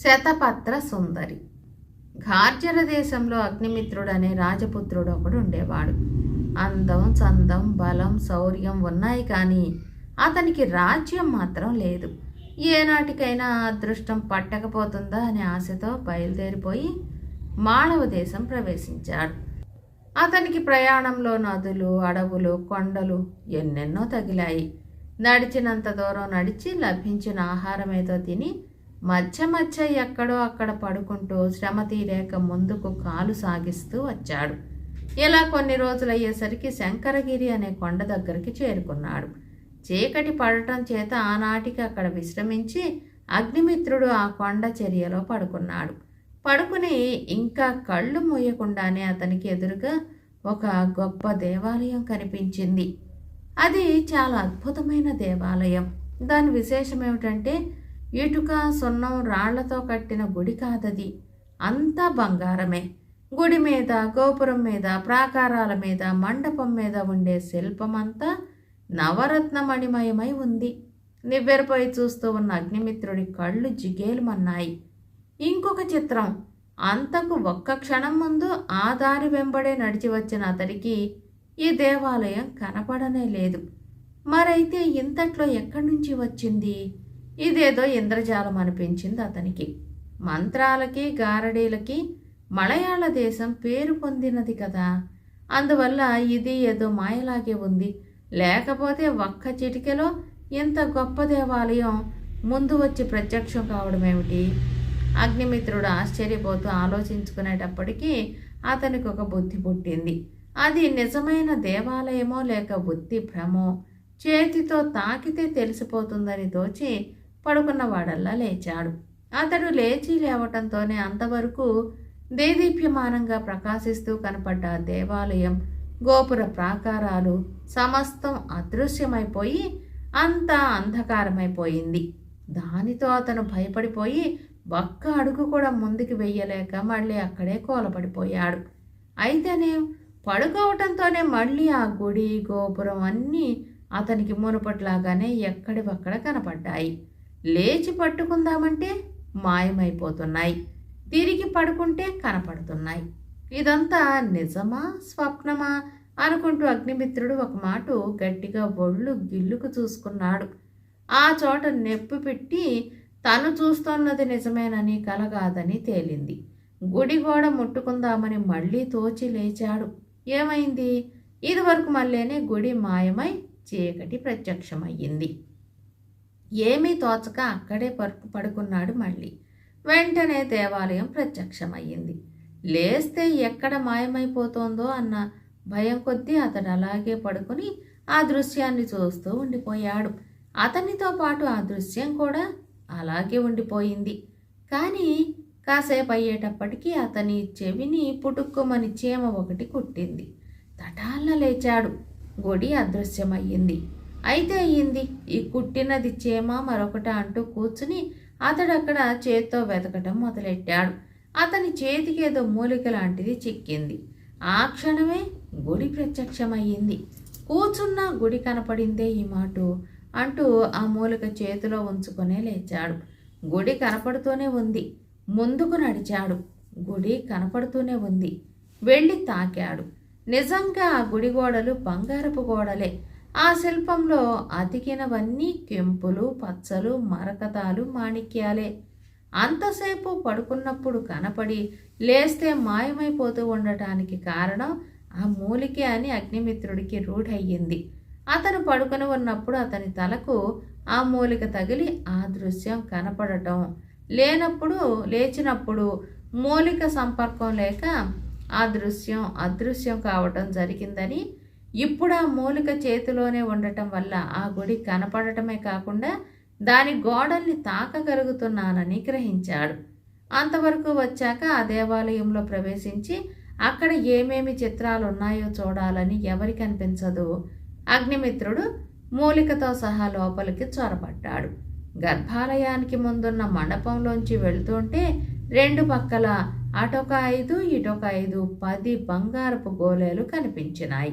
శతపత్ర సుందరి. ఘార్జర దేశంలో అగ్నిమిత్రుడు అనే రాజపుత్రుడు ఒకడు ఉండేవాడు. అందం చందం బలం శౌర్యం ఉన్నాయి కానీ అతనికి రాజ్యం మాత్రం లేదు. ఏనాటికైనా అదృష్టం పట్టకపోతుందా అనే ఆశతో బయలుదేరిపోయి మాళవ దేశం ప్రవేశించాడు. అతనికి ప్రయాణంలో నదులు అడవులు కొండలు ఎన్నెన్నో తగిలాయి. నడిచినంత దూరం నడిచి లభించిన ఆహారమేదో తిని మధ్య మధ్య ఎక్కడో అక్కడ పడుకుంటూ శ్రమ తీరేక ముందుకు కాలు సాగిస్తూ వచ్చాడు. ఇలా కొన్ని రోజులు అయ్యేసరికి శంకరగిరి అనే కొండ దగ్గరికి చేరుకున్నాడు. చీకటి పడటం చేత ఆనాటికి అక్కడ విశ్రమించి అగ్నిమిత్రుడు ఆ కొండ చర్యలో పడుకున్నాడు. పడుకుని ఇంకా కళ్ళు మూయకుండానే అతనికి ఎదురుగా ఒక గొప్ప దేవాలయం కనిపించింది. అది చాలా అద్భుతమైన దేవాలయం. దాని విశేషం ఏమిటంటే ఇటుక సున్నం రాళ్ళతో కట్టిన గుడి కాదది. అంతా బంగారమే. గుడి మీద గోపురం మీద ప్రాకారాల మీద మండపం మీద ఉండే శిల్పమంతా నవరత్నమణిమయమై ఉంది. నివ్వెరపోయి చూస్తూ ఉన్న అగ్నిమిత్రుడి కళ్ళు జిగేలుమన్నాయి. ఇంకొక చిత్రం. అంతకు ఒక్క క్షణం ముందు ఆ దారి వెంబడే నడిచి వచ్చిన అతడికి ఈ దేవాలయం కనపడనే లేదు. మరైతే ఇంతట్లో ఎక్కడి నుంచి వచ్చింది? ఇదేదో ఇంద్రజాలం అనిపించింది అతనికి. మంత్రాలకి గారడీలకి మలయాళ దేశం పేరు పొందినది కదా. అందువల్ల ఇది ఏదో మాయలాగే ఉంది. లేకపోతే ఒక్క చిటికెలో ఇంత గొప్ప దేవాలయం ముందు వచ్చి ప్రత్యక్షం కావడం ఏమిటి? అగ్నిమిత్రుడు ఆశ్చర్యపోతూ ఆలోచించుకునేటప్పటికీ అతనికి ఒక బుద్ధి పుట్టింది. అది నిజమైన దేవాలయమో లేక బుద్ధి భ్రమో చేతితో తాకితే తెలిసిపోతుందని తోచి పడుకున్నవాడల్లా లేచాడు. అతడు లేచి లేవటంతోనే అంతవరకు దేదీప్యమానంగా ప్రకాశిస్తూ కనపడ్డ దేవాలయం గోపుర ప్రాకారాలు సమస్తం అదృశ్యమైపోయి అంతా అంధకారమైపోయింది. దానితో అతను భయపడిపోయి ఒక్క అడుగు కూడా ముందుకు వెయ్యలేక మళ్ళీ అక్కడే కోలపడిపోయాడు. అయితేనే పడుకోవటంతోనే మళ్ళీ ఆ గుడి గోపురం అన్నీ అతనికి మునుపట్లాగానే ఎక్కడివక్కడ కనపడ్డాయి. లేచి పట్టుకుందామంటే మాయమైపోతున్నాయి. తిరిగి పడుకుంటే కనపడుతున్నాయి. ఇదంతా నిజమా స్వప్నమా అనుకుంటూ అగ్నిమిత్రుడు ఒక మాట గట్టిగా ఒళ్ళు గిల్లుకు చూసుకున్నాడు. ఆ చోట నెప్పు పెట్టి తను చూస్తున్నది నిజమేనని కలగాదని తేలింది. గుడి గోడ ముట్టుకుందామని మళ్ళీ తోచి లేచాడు. ఏమైంది? ఇదివరకు మళ్ళీనే గుడి మాయమై చీకటి ప్రత్యక్షమయ్యింది. ఏమీ తోచక అక్కడే పరుపు పడుకున్నాడు మళ్ళీ. వెంటనే దేవాలయం ప్రత్యక్షమయ్యింది. లేస్తే ఎక్కడ మాయమైపోతోందో అన్న భయం కొద్దీ అతడు అలాగే పడుకుని ఆ దృశ్యాన్ని చూస్తూ ఉండిపోయాడు. అతనితో పాటు ఆ దృశ్యం కూడా అలాగే ఉండిపోయింది. కానీ కాసేపు అయ్యేటప్పటికీ అతని చెవిని పుటుక్కుమని చీమ ఒకటి కుట్టింది. తటాల లేచాడు. గుడి అదృశ్యమయ్యింది. అయితే అయ్యింది. ఈ కుట్టినది చేమా మరొకట అంటూ కూర్చుని అతడు అక్కడ చేత్తో వెతకటం మొదలెట్టాడు. అతని చేతికి ఏదో మూలిక లాంటిది చిక్కింది. ఆ క్షణమే గుడి ప్రత్యక్షమయ్యింది. కూర్చున్న గుడి కనపడిందే ఈ మాట అంటూ ఆ మూలిక చేతిలో ఉంచుకునే లేచాడు. గుడి కనపడుతూనే ఉంది. ముందుకు నడిచాడు. గుడి కనపడుతూనే ఉంది. వెళ్ళి తాకాడు. నిజంగా ఆ గుడి గోడలు బంగారపు గోడలే. ఆ శిల్పంలో అతికినవన్నీ కెంపులు పచ్చలు మరకతాలు మాణిక్యాలే. అంతసేపు పడుకున్నప్పుడు కనపడి లేస్తే మాయమైపోతూ ఉండటానికి కారణం ఆ మూలికే అని అగ్నిమిత్రుడికి రూఢయ్యింది. అతను పడుకొని ఉన్నప్పుడు అతని తలకు ఆ మూలిక తగిలి ఆ దృశ్యం కనపడటం. లేనప్పుడు లేచినప్పుడు మూలిక సంపర్కం లేక ఆ దృశ్యం అదృశ్యం కావటం జరిగిందని ఇప్పుడు ఆ మూలిక చేతిలోనే ఉండటం వల్ల ఆ గుడి కనపడటమే కాకుండా దాని గోడల్ని తాకగలుగుతున్నానని గ్రహించాడు. అంతవరకు వచ్చాక ఆ దేవాలయంలో ప్రవేశించి అక్కడ ఏమేమి చిత్రాలు ఉన్నాయో చూడాలని ఎవరి కనిపించదు అగ్నిమిత్రుడు మూలికతో సహా లోపలికి చొరబడ్డాడు. గర్భాలయానికి ముందున్న మండపంలోంచి వెళుతుంటే రెండు పక్కల అటొక ఐదు ఇటొక ఐదు పది బంగారపు గోళేలు కనిపించినాయి.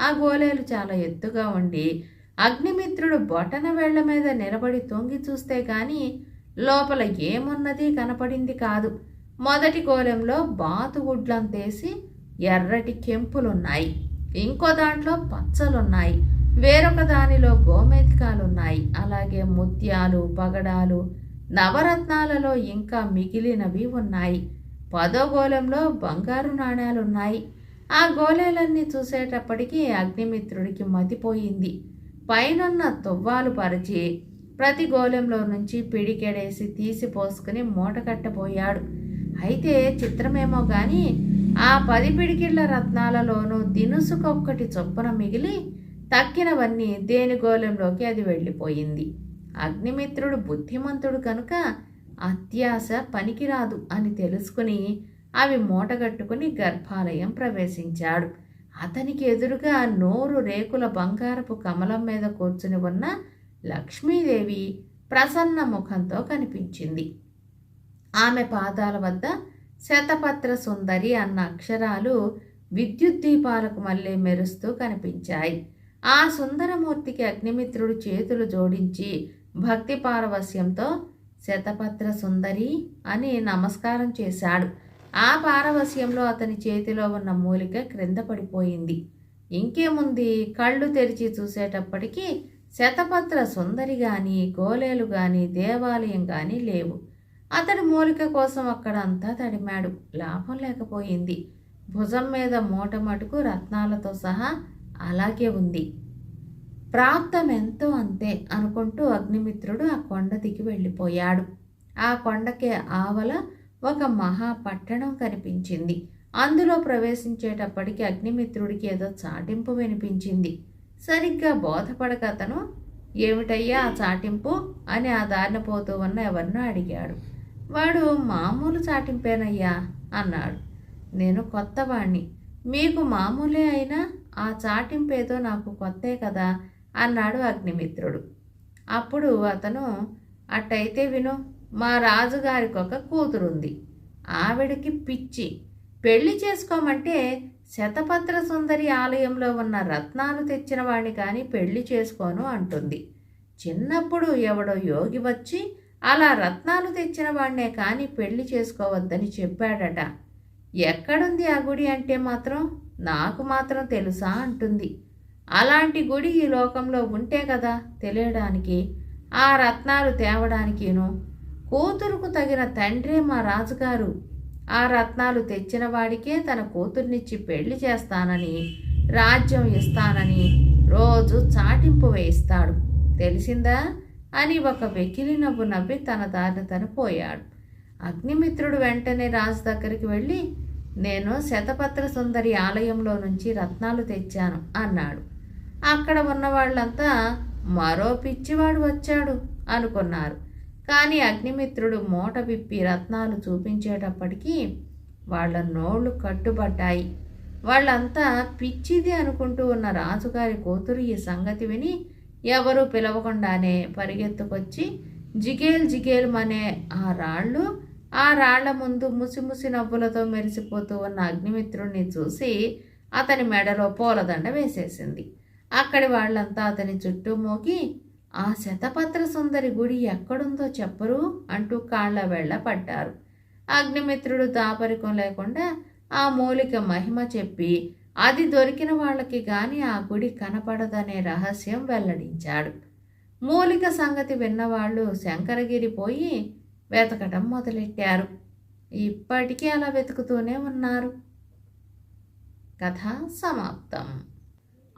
ఆ గోళేలు చాలా ఎత్తుగా ఉండి అగ్నిమిత్రుడు బొటన వేళ్ళ మీద నిలబడి తొంగి చూస్తే గాని లోపల ఏమున్నది కనపడింది కాదు. మొదటి గోళంలో బాతుగుడ్లంతేసి ఎర్రటి కెంపులున్నాయి. ఇంకో దాంట్లో పచ్చలున్నాయి. వేరొక దానిలో గోమేధికాలున్నాయి అలాగే ముత్యాలు పగడాలు నవరత్నాలలో ఇంకా మిగిలినవి ఉన్నాయి. పదో గోళంలో బంగారు నాణ్యాలున్నాయి ఆ గోళాలన్నీ చూసేటప్పటికీ అగ్నిమిత్రుడికి మతిపోయింది. పైనున్న తువ్వాలు పరిచి ప్రతి గోళంలో నుంచి పిడికెడేసి తీసి పోసుకుని మూటకట్టబోయాడు అయితే చిత్రమేమో కానీ ఆ పది పిడికిళ్ళ రత్నాలలోనూ దినుసుకొక్కటి చొప్పున మిగిలి తక్కినవన్నీ దేని గోళంలోకి అది వెళ్ళిపోయింది. అగ్నిమిత్రుడు బుద్ధిమంతుడు కనుక అత్యాశ పనికిరాదు అని తెలుసుకుని అవి మూటగట్టుకుని గర్భాలయం ప్రవేశించాడు. అతనికి ఎదురుగా నోరు రేకుల బంగారపు కమలం మీద కూర్చుని ఉన్న లక్ష్మీదేవి ప్రసన్న ముఖంతో కనిపించింది. ఆమె పాదాల వద్ద శతపత్ర సుందరి అన్న అక్షరాలు విద్యుత్ దీపాలకు మళ్ళీ మెరుస్తూ కనిపించాయి. ఆ సుందరమూర్తికి అగ్నిమిత్రుడు చేతులు జోడించి భక్తి పారవస్యంతో శతపత్ర సుందరి అని నమస్కారం చేశాడు. ఆ పారవస్యంలో అతని చేతిలో ఉన్న మూలిక క్రింద పడిపోయింది. ఇంకేముంది? కళ్ళు తెరిచి చూసేటప్పటికీ శతపత్ర సుందరి గాని గోలేలు గాని దేవాలయం గాని లేవు. అతడి మూలిక కోసం అక్కడ అంతా తడిమాడు. లాభం లేకపోయింది. భుజం మీద మూట మటుకు రత్నాలతో సహా అలాగే ఉంది. ప్రాప్తం ఎంతో అంతే అనుకుంటూ అగ్నిమిత్రుడు ఆ కొండ దిగి వెళ్ళిపోయాడు. ఆ కొండకే ఆవల ఒక మహాపట్టణం కనిపించింది. అందులో ప్రవేశించేటప్పటికి అగ్నిమిత్రుడికి ఏదో చాటింపు వినిపించింది. సరిగ్గా బోధపడక అతను ఏమిటయ్యా ఆ చాటింపు? అని ఆ దారిన పోతూ ఉన్న ఎవరినో అడిగాడు. వాడు మామూలు చాటింపేనయ్యా అన్నాడు. నేను కొత్తవాణ్ణి. మీకు మామూలే అయినా ఆ చాటింపేదో నాకు కొత్తే కదా అన్నాడు అగ్నిమిత్రుడు. అప్పుడు అతను అట్టయితే విను. మా రాజుగారికి ఒక కూతురుంది. ఆవిడకి పిచ్చి. పెళ్ళి చేసుకోమంటే శతపత్ర సుందరి ఆలయంలో ఉన్న రత్నాలు తెచ్చిన వాణ్ణి కానీ పెళ్ళి చేసుకోను అంటుంది. చిన్నప్పుడు ఎవడో యోగి వచ్చి అలా రత్నాలు తెచ్చిన వాణ్ణే కానీ పెళ్ళి చేసుకోవద్దని చెప్పాడట. ఎక్కడుంది ఆ గుడి అంటే మాత్రం నాకు మాత్రం తెలుసా అంటుంది. అలాంటి గుడి ఈ లోకంలో ఉంటే కదా తెలియడానికి. ఆ రత్నాలు తేవడానికిను కూతురుకు తగిన తండ్రే మా రాజుగారు. ఆ రత్నాలు తెచ్చిన వాడికే తన కూతుర్నిచ్చి పెళ్ళి చేస్తానని రాజ్యం ఇస్తానని రోజు చాటింపు వేయిస్తాడు. తెలిసిందా? అని ఒక వెకిలి నవ్వు నవ్వి తన దారిన తను పోయాడు. అగ్నిమిత్రుడు వెంటనే రాజు దగ్గరికి వెళ్ళి నేను శతపత్ర సుందరి ఆలయంలో నుంచి రత్నాలు తెచ్చాను అన్నాడు. అక్కడ ఉన్న వాళ్ళంతా మరో పిచ్చివాడు వచ్చాడు అనుకున్నారు. కానీ అగ్నిమిత్రుడు మూట విప్పి రత్నాలు చూపించేటప్పటికీ వాళ్ళ నోళ్ళు కట్టుబడ్డాయి. వాళ్ళంతా పిచ్చిది అనుకుంటూ ఉన్న రాజుగారి కూతురు ఈ సంగతి విని ఎవరూ పిలవకుండానే పరిగెత్తుకొచ్చి జిగేల్ జిగేల్ మనే ఆ రాళ్ళు ఆ రాళ్ళ ముందు ముసిముసి నవ్వులతో మెరిసిపోతూ ఉన్న అగ్నిమిత్రుడిని చూసి అతని మెడలో పూలదండ వేసేసింది. అక్కడి వాళ్ళంతా అతని చుట్టూ మోగి ఆ శతపత్ర సుందరి గుడి ఎక్కడుందో చెప్పరు అంటూ కాళ్ళ వెళ్ళ పడ్డారు అగ్నిమిత్రుడు దాపరికం లేకుండా ఆ మూలిక మహిమ చెప్పి అది దొరికిన వాళ్ళకి గాని ఆ గుడి కనపడదనే రహస్యం వెల్లడించాడు. మూలిక సంగతి విన్నవాళ్ళు శంకరగిరి పోయి వెతకటం మొదలెట్టారు. ఇప్పటికీ అలా వెతుకుతూనే ఉన్నారు. కథ సమాప్తం.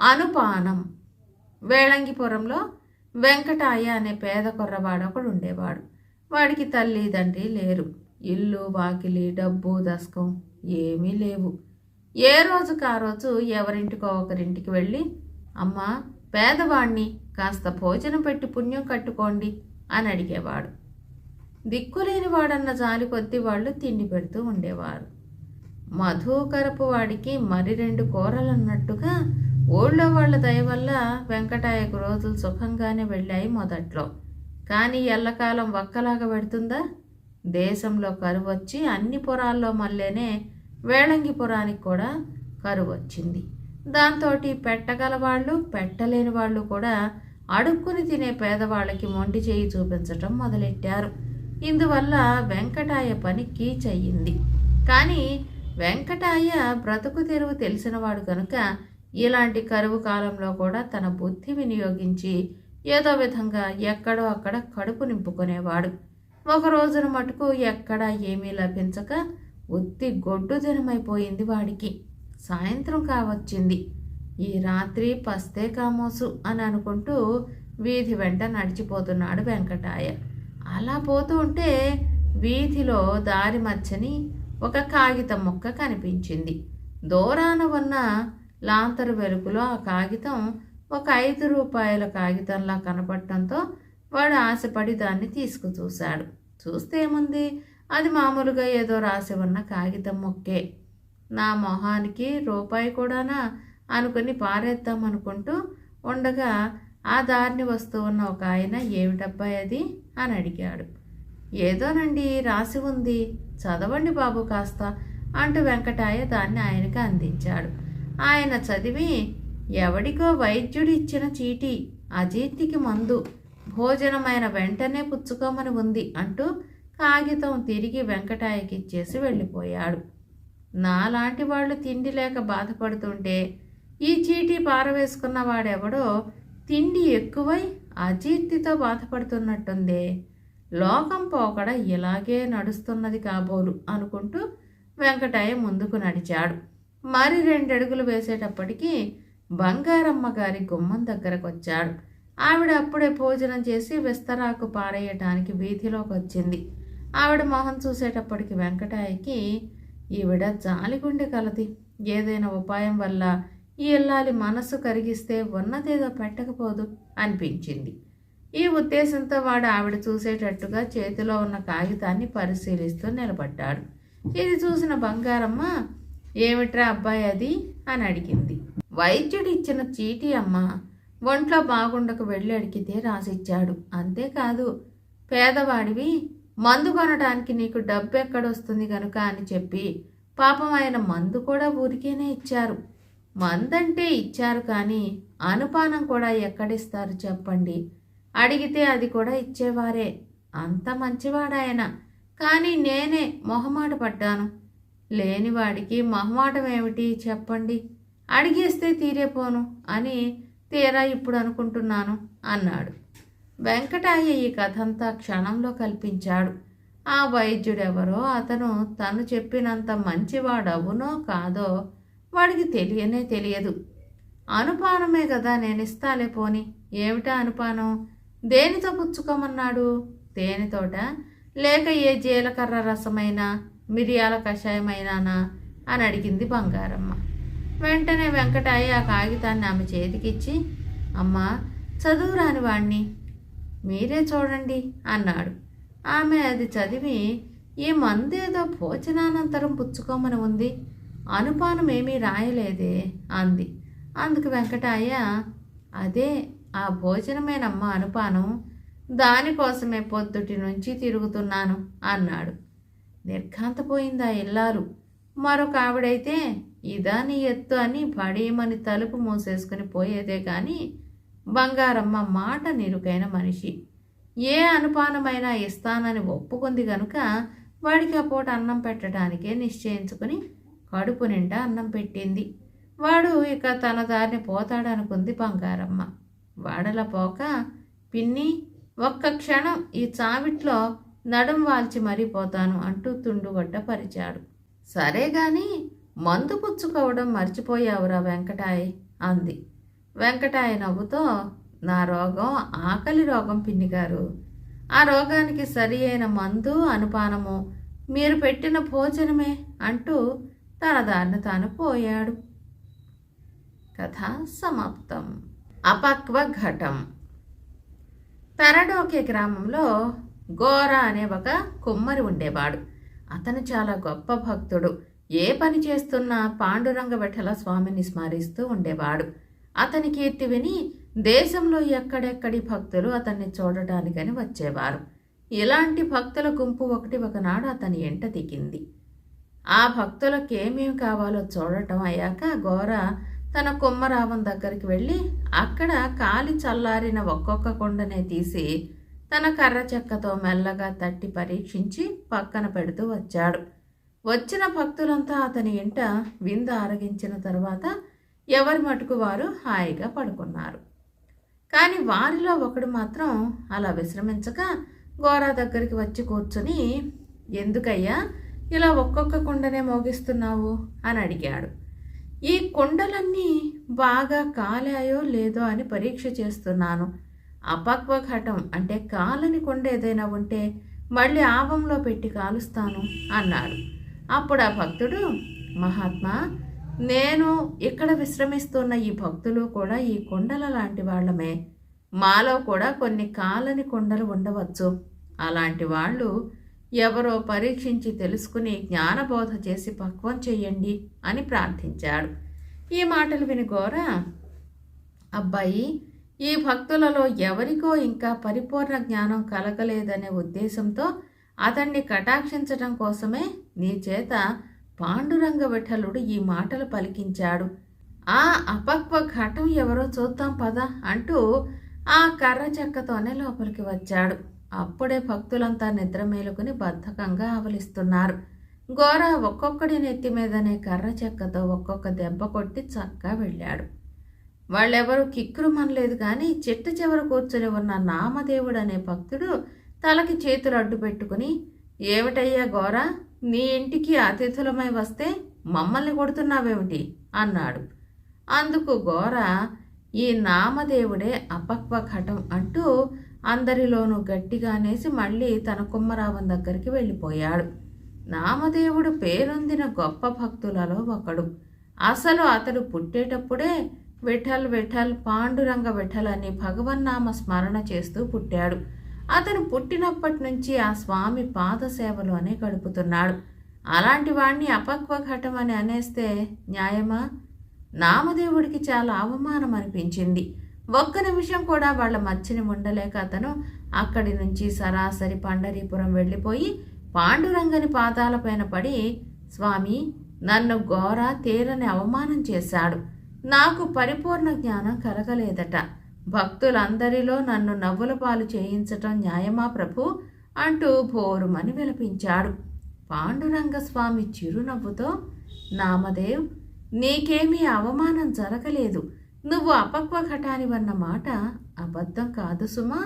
అనుపానం. వేళంగిపురంలో వెంకటాయ అనే పేద కుర్రవాడు ఒకడు ఉండేవాడు. వాడికి తల్లి తండ్రి లేరు. ఇల్లు వాకిలి డబ్బు దశకం ఏమీ లేవు. ఏ రోజుకు ఆ రోజు ఎవరింటికో ఒకరింటికి వెళ్ళి అమ్మా పేదవాణ్ణి కాస్త భోజనం పెట్టి పుణ్యం కట్టుకోండి అని అడిగేవాడు. దిక్కులేని వాడన్న జాలి కొద్ది వాళ్ళు తిండి పెడుతూ ఉండేవారు. మధుకరపు వాడికి మరి రెండు కూరలన్నట్టుగా ఊళ్ళో వాళ్ళ దయ వల్ల వెంకటాయకు రోజులు సుఖంగానే వెళ్ళాయి మొదట్లో. కానీ ఎల్లకాలం ఒక్కలాగా పెడుతుందా? దేశంలో కరువు వచ్చి అన్ని పొరాల్లో మళ్ళీనే వేళంగిపురానికి కూడా కరువు వచ్చింది. దాంతో పెట్టగల వాళ్ళు పెట్టలేని వాళ్ళు కూడా అడుక్కుని తినే పేదవాళ్ళకి మొండి చేయి చూపించటం మొదలెట్టారు. ఇందువల్ల వెంకటాయ పని కీచయ్యింది. కానీ వెంకటాయ బ్రతుకు తెరువు తెలిసినవాడు కనుక ఇలాంటి కరువు కాలంలో కూడా తన బుద్ధి వినియోగించి ఏదో విధంగా ఎక్కడో అక్కడ కడుపు నింపుకునేవాడు. ఒక రోజున మటుకు ఎక్కడా ఏమీ లభించక ఉత్తి గొడ్డు దినమైపోయింది వాడికి. సాయంత్రం కావచ్చింది. ఈ రాత్రి పస్తే కామోసు అని అనుకుంటూ వీధి వెంట నడిచిపోతున్నాడు వెంకటాయ. అలా పోతూ ఉంటే వీధిలో దారి మచ్చని ఒక కాగితం మొక్క కనిపించింది. దూరాన ఉన్న లాంతరు వెలుగులో ఆ కాగితం ఒక ఐదు రూపాయల కాగితంలా కనపడటంతో వాడు ఆశపడి దాన్ని తీసుకు చూశాడు చూస్తే ఏముంది? అది మామూలుగా ఏదో రాసి ఉన్న కాగితం మొక్కే. నా మొహానికి రూపాయి కూడానా? అనుకుని పారేద్దాం అనుకుంటూ ఉండగా ఆ దారిని వస్తూ ఉన్న ఒక ఆయన ఏమిటబ్బాయి అది? అని అడిగాడు. ఏదోనండి రాసి ఉంది. చదవండి బాబు కాస్త అంటూ వెంకటాయ దాన్ని ఆయనకి అందించాడు. ఆయన చదివి ఎవడికో వైద్యుడిచ్చిన చీటీ అజీర్తికి మందు భోజనమైన వెంటనే పుచ్చుకోమని ఉంది అంటూ కాగితం తిరిగి వెంకటాయకి ఇచ్చేసి వెళ్ళిపోయాడు. నాలాంటి వాళ్ళు తిండి లేక బాధపడుతుంటే ఈ చీటీ పారవేసుకున్న వాడెవడో తిండి ఎక్కువై అజీర్తితో బాధపడుతున్నట్టుందే. లోకం పోకడ ఇలాగే నడుస్తున్నది కాబోలు అనుకుంటూ వెంకటాయ ముందుకు నడిచాడు. మరి రెండడుగులు వేసేటప్పటికి బంగారమ్మ గారి గుమ్మం దగ్గరకు వచ్చాడు ఆవిడ అప్పుడే భోజనం చేసి విస్తరాకు పారేయటానికి వీధిలోకి వచ్చింది ఆవిడ మొహం చూసేటప్పటికి వెంకటాయకి ఈవిడ జాలిగుండె కలది. ఏదైనా ఉపాయం వల్ల ఈ ఇల్లాలి మనస్సు కరిగిస్తే ఉన్నదేదో పెట్టకపోదు అనిపించింది. ఈ ఉద్దేశంతో వాడు ఆవిడ చూసేటట్టుగా చేతిలో ఉన్న కాగితాన్ని పరిశీలిస్తూ నిలబడ్డాడు. ఇది చూసిన బంగారమ్మ ఏమిట్రా అబ్బాయి అది? అని అడిగింది. వైద్యుడు ఇచ్చిన చీటీ అమ్మ ఒంట్లో బాగుండక వెళ్ళి అడిగితే రాసిచ్చాడు. అంతేకాదు పేదవాడివి మందు కొనడానికి నీకు డబ్బు ఎక్కడొస్తుంది గనుక అని చెప్పి పాపం ఆయన మందు కూడా ఊరికేనే ఇచ్చారు. మందంటే ఇచ్చారు కానీ అనుపానం కూడా ఎక్కడిస్తారు చెప్పండి. అడిగితే అది కూడా ఇచ్చేవారే. అంత మంచివాడాయన. కానీ నేనే మొహమాట పడ్డాను. లేనివాడికి మొహమాటం ఏమిటి చెప్పండి? అడిగేస్తే తీరేపోను అని తీరా ఇప్పుడు అనుకుంటున్నాను అన్నాడు. వెంకటయ్య ఈ కథంతా క్షణంలో కల్పించాడు. ఆ వైద్యుడెవరో అతను తను చెప్పినంత మంచివాడవునో కాదో వాడికి తెలియనే తెలియదు. అనుపానమే కదా నేనిస్తాలే పోని. ఏమిటా అనుపానం? దేనితో పుచ్చుకోమన్నాడు? దేనితోట లేక ఏ జీలకర్ర రసమైనా? మిరియాల కషాయమైనానా? అని అడిగింది బంగారమ్మ. వెంటనే వెంకటాయ ఆ కాగితాన్ని ఆమె చేతికిచ్చి అమ్మా చదువు రాని వాణ్ణి. మీరే చూడండి అన్నాడు. ఆమె అది చదివి ఈ మందేదో భోజనానంతరం పుచ్చుకోమని ఉంది. అనుపానం ఏమీ రాయలేదే అంది. అందుకు వెంకటాయ అదే ఆ భోజనమేనమ్మ అనుపానం దానికోసమే పొద్దుటి నుంచి తిరుగుతున్నాను అన్నాడు. నిర్ఘాంతపోయిందా ఇల్లారు మరొక ఆవిడైతే ఇదా నీ ఎత్తు అని పడేయమని తలుపు మూసేసుకుని పోయేదే కానీ బంగారమ్మ మాట నిరుకైన మనిషి. ఏ అనుపానమైనా ఇస్తానని ఒప్పుకుంది గనుక వాడికి ఆ పూట అన్నం పెట్టడానికే నిశ్చయించుకుని కడుపు నిండా అన్నం పెట్టింది. వాడు ఇక తన దారిని పోతాడనుకుంది బంగారమ్మ. వాడల పోక పిన్ని ఒక్క క్షణం ఈ చావిట్లో నడం వాల్చి మరీ పోతాను అంటూ తుండుగొడ్డ పరిచాడు. సరే గాని మందు పుచ్చుకోవడం మర్చిపోయావురా వెంకటాయ్ అంది. వెంకటాయ నవ్వుతో నా రోగం ఆకలి రోగం పిన్ని గారు ఆ రోగానికి సరి అయిన మందు అనుపానము మీరు పెట్టిన భోజనమే అంటూ తన దారిని తాను పోయాడు. కథ సమాప్తం. అపక్వ ఘటం. తరడోకే గ్రామంలో గోరా అనే ఒక కుమ్మరి ఉండేవాడు. అతను చాలా గొప్ప భక్తుడు. ఏ పని చేస్తున్నా పాండురంగ విఠల స్వామిని స్మరిస్తూ ఉండేవాడు. అతని కీర్తి విని దేశంలో ఎక్కడెక్కడి భక్తులు అతన్ని చూడటానికని వచ్చేవారు. ఇలాంటి భక్తుల గుంపు ఒకటి ఒకనాడు అతని ఎంట దిగింది. ఆ భక్తులకు ఏమేమి కావాలో చూడటం అయ్యాక గోర తన కుమ్మరావం దగ్గరికి వెళ్ళి అక్కడ కాలి చల్లారిన ఒక్కొక్క కొండనే తీసి తన కర్ర చెక్కతో మెల్లగా తట్టి పరీక్షించి పక్కన పెడుతూ వచ్చాడు. వచ్చిన భక్తులంతా అతని ఇంట విందు ఆరగించిన తర్వాత ఎవరి మటుకు వారు హాయిగా పడుకున్నారు. కానీ వారిలో ఒకడు మాత్రం అలా విశ్రమించక గోరా దగ్గరికి వచ్చి కూర్చుని ఎందుకయ్యా ఇలా ఒక్కొక్క కుండనే మోగిస్తున్నావు? అని అడిగాడు. ఈ కుండలన్నీ బాగా కాలాయో లేదో అని పరీక్ష చేస్తున్నాను. అపక్వఘటం అంటే కాలని కుండ ఏదైనా ఉంటే మళ్ళీ ఆవంలో పెట్టి కాలుస్తాను అన్నాడు. అప్పుడు ఆ భక్తుడు మహాత్మా నేను ఇక్కడ విశ్రమిస్తున్న ఈ భక్తులు కూడా ఈ కొండల లాంటి వాళ్ళమే. మాలో కూడా కొన్ని కాలని కొండలు ఉండవచ్చు. అలాంటి వాళ్ళు ఎవరో పరీక్షించి తెలుసుకుని జ్ఞానబోధ చేసి పక్వం చెయ్యండి అని ప్రార్థించాడు. ఈ మాటలు విని గోర అబ్బాయి ఈ భక్తులలో ఎవరికో ఇంకా పరిపూర్ణ జ్ఞానం కలగలేదనే ఉద్దేశంతో అతన్ని కటాక్షించటం కోసమే నీ చేత పాండురంగ విఠలుడు ఈ మాటలు పలికించాడు. ఆ అపక్వ ఘటం ఎవరో చూద్దాం పద అంటూ ఆ కర్ర చెక్కతోనే లోపలికి వచ్చాడు. అప్పుడే భక్తులంతా నిద్ర మేలుకుని బద్ధకంగా ఆవలిస్తున్నారు. గోర ఒక్కొక్కడి నెత్తి మీదనే కర్ర చెక్కతో ఒక్కొక్క దెబ్బ కొట్టి చక్కా వెళ్ళాడు. వాళ్ళెవరూ కిక్కురు మనలేదు కానీ చెట్టు చివర కూర్చొని ఉన్న నామదేవుడు అనే భక్తుడు తలకి చేతులు అడ్డు పెట్టుకుని ఏమిటయ్యా గోర నీ ఇంటికి అతిథులమై వస్తే మమ్మల్ని కొడుతున్నావేమిటి? అన్నాడు. అందుకు గోర ఈ నామదేవుడే అపక్వ ఘటం అంటూ అందరిలోనూ గట్టిగా అనేసి మళ్ళీ తన కుమ్మరావం దగ్గరికి వెళ్ళిపోయాడు. నామదేవుడు పేరొందిన గొప్ప భక్తులలో ఒకడు. అసలు అతడు పుట్టేటప్పుడే విఠల్ విఠల్ పాండురంగ విఠల్ అని భగవన్నామ స్మరణ చేస్తూ పుట్టాడు. అతను పుట్టినప్పటి నుంచి ఆ స్వామి పాదసేవలోనే గడుపుతున్నాడు. అలాంటి వాణ్ణి అపక్వఘటం అని అనేస్తే న్యాయమా? నామదేవుడికి చాలా అవమానం అనిపించింది. ఒక్క నిమిషం కూడా వాళ్ళ మధ్యని ఉండలేక అతను అక్కడి నుంచి సరాసరి పండరీపురం వెళ్ళిపోయి పాండురంగని పాదాలపైన పడి స్వామి నన్ను ఘోర తీరని అవమానం చేశాడు. నాకు పరిపూర్ణ జ్ఞానం కలగలేదట. భక్తులందరిలో నన్ను నవ్వుల పాలు చేయించటం న్యాయమా ప్రభు? అంటూ భోరుమని విలపించాడు. పాండురంగ స్వామి చిరునవ్వుతో నామదేవ్ నీకేమీ అవమానం జరగలేదు. నువ్వు అపక్వ ఘటానివన్న మాట అబద్ధం కాదు సుమా.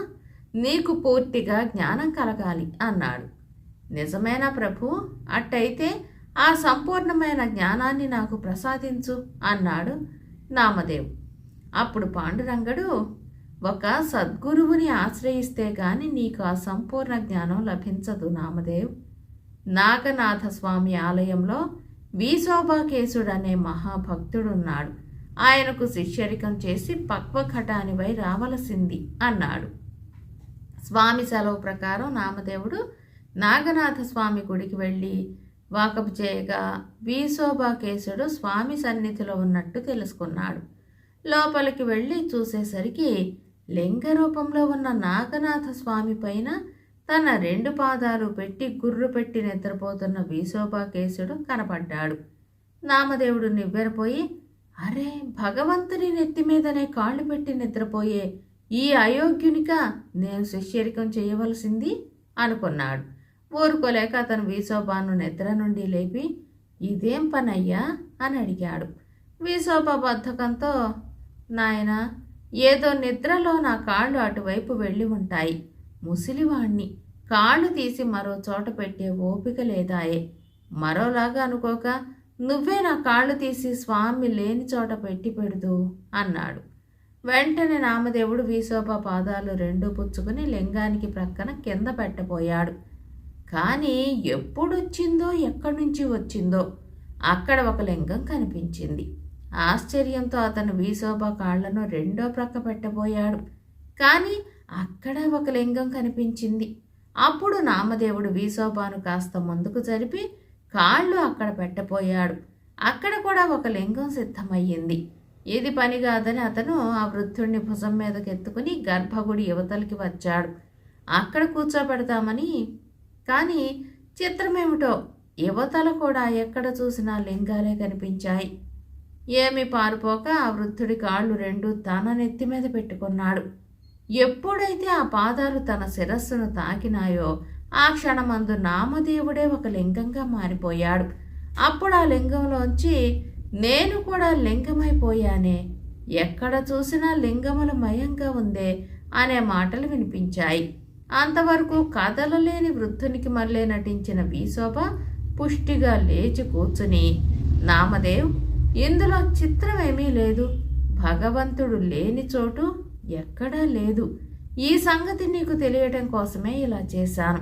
నీకు పూర్తిగా జ్ఞానం కలగాలి అన్నాడు. నిజమేనా ప్రభు? అట్టయితే ఆ సంపూర్ణమైన జ్ఞానాన్ని నాకు ప్రసాదించు అన్నాడు నామదేవ్. అప్పుడు పాండురంగడు ఒక సద్గురువుని ఆశ్రయిస్తే గాని నీకు ఆ సంపూర్ణ జ్ఞానం లభించదు నామదేవ్. నాగనాథ స్వామి ఆలయంలో వీశోభాకేశుడు అనే మహాభక్తుడున్నాడు. ఆయనకు శిష్యరికం చేసి పక్వఘటానివై రావలసింది అన్నాడు. స్వామి సెలవు ప్రకారం నామదేవుడు నాగనాథ స్వామి గుడికి వెళ్ళి వాకపు చేయగా వీశోభాకేశుడు స్వామి సన్నిధిలో ఉన్నట్టు తెలుసుకున్నాడు. లోపలికి వెళ్ళి చూసేసరికి లింగ రూపంలో ఉన్న నాగనాథ స్వామి పైన తన రెండు పాదాలు పెట్టి గుర్రు పెట్టి నిద్రపోతున్న వీశోభాకేశుడు కనపడ్డాడు. నామదేవుడు నివ్వెరపోయి అరే భగవంతుని నెత్తి మీదనే కాళ్ళు పెట్టి నిద్రపోయే ఈ అయోగ్యునిగా నేను శిష్యరికం చేయవలసింది అనుకున్నాడు. ఊరుకోలేక అతను వీసోబాను నిద్ర నుండి లేపి ఇదేం పనయ్యా? అని అడిగాడు. వీసోబా బద్ధకంతో నాయన ఏదో నిద్రలో నా కాళ్ళు అటువైపు వెళ్ళి ఉంటాయి. ముసిలివాణ్ణి. కాళ్ళు తీసి మరో చోట పెట్టే ఓపిక లేదాయే. మరోలాగా అనుకోక నువ్వే నా కాళ్ళు తీసి స్వామి లేని చోట పెట్టి పెడుదు అన్నాడు. వెంటనే నామదేవుడు వీసోప పాదాలు రెండు పుచ్చుకుని లింగానికి ప్రక్కన కింద పెట్టబోయాడు. కానీ ఎప్పుడొచ్చిందో ఎక్కడి నుంచి వచ్చిందో అక్కడ ఒక లింగం కనిపించింది. ఆశ్చర్యంతో అతను వీసోబా కాళ్ళను రెండో ప్రక్క పెట్టబోయాడు. కానీ అక్కడ ఒక లింగం కనిపించింది. అప్పుడు నామదేవుడు వీసోబాను కాస్త ముందుకు జరిపి కాళ్ళు అక్కడ పెట్టబోయాడు. అక్కడ కూడా ఒక లింగం సిద్ధమయ్యింది. ఇది పని కాదని అతను ఆ వృద్ధుణ్ణి భుజం మీదకెత్తుకుని గర్భగుడి యువతలకి వచ్చాడు. అక్కడ కూర్చోబెడతామని కానీ చిత్రమేమిటో యువతలు కూడా ఎక్కడ చూసినా లింగాలే కనిపించాయి. ఏమి పారిపోక ఆ వృద్ధుడి కాళ్ళు రెండు తన నెత్తి మీద పెట్టుకున్నాడు. ఎప్పుడైతే ఆ పాదాలు తన శిరస్సును తాకినాయో ఆ క్షణమందు నామదేవుడే ఒక లింగంగా మారిపోయాడు. అప్పుడు ఆ లింగంలోంచి నేను కూడా లింగమైపోయానే ఎక్కడ చూసినా లింగముల మయంగా ఉందే అనే మాటలు వినిపించాయి. అంతవరకు కదలలేని వృద్ధునికి మళ్ళీ నటించిన వీశోభ పుష్టిగా లేచి కూర్చుని నామదేవ్ ఇందులో చిత్రమేమీ లేదు. భగవంతుడు లేని చోటు ఎక్కడా లేదు. ఈ సంగతి నీకు తెలియటం కోసమే ఇలా చేశాను.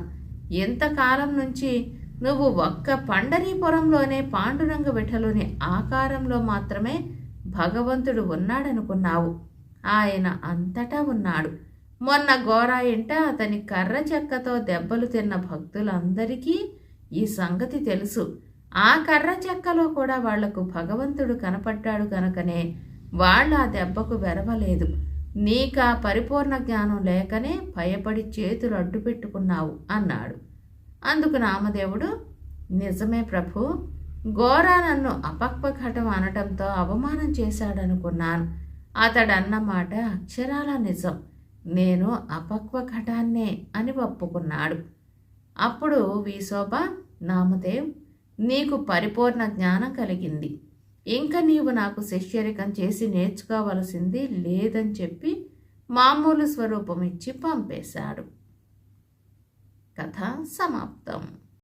ఎంతకాలం నుంచి నువ్వు ఒక్క పండరీపురంలోనే పాండురంగ విఠలోని ఆకారంలో మాత్రమే భగవంతుడు ఉన్నాడనుకున్నావు. ఆయన అంతటా ఉన్నాడు. మొన్న గోరాయింట అతని కర్ర చెక్కతో దెబ్బలు తిన్న భక్తులందరికీ ఈ సంగతి తెలుసు. ఆ కర్ర చెక్కలో కూడా వాళ్ళకు భగవంతుడు కనపడ్డాడు కనుకనే వాళ్ళు ఆ దెబ్బకు వెరవలేదు. నీకా పరిపూర్ణ జ్ఞానం లేకనే భయపడి చేతులు అడ్డు పెట్టుకున్నావు అన్నాడు. అందుకు నామదేవుడు నిజమే ప్రభు గోరా నన్ను అపక్వఘటం అనటంతో అవమానం చేశాడనుకున్నాను. అతడన్న మాట అక్షరాల నిజం. నేను అపక్వ ఘటాన్నే అని ఒప్పుకున్నాడు. అప్పుడు వీశోభ నామదేవ్ నీకు పరిపూర్ణ జ్ఞానం కలిగింది. ఇంకా నీవు నాకు శిష్యరికం చేసి నేర్చుకోవలసింది లేదని చెప్పి మామూలు స్వరూపం ఇచ్చి పంపేశాడు. కథ సమాప్తం.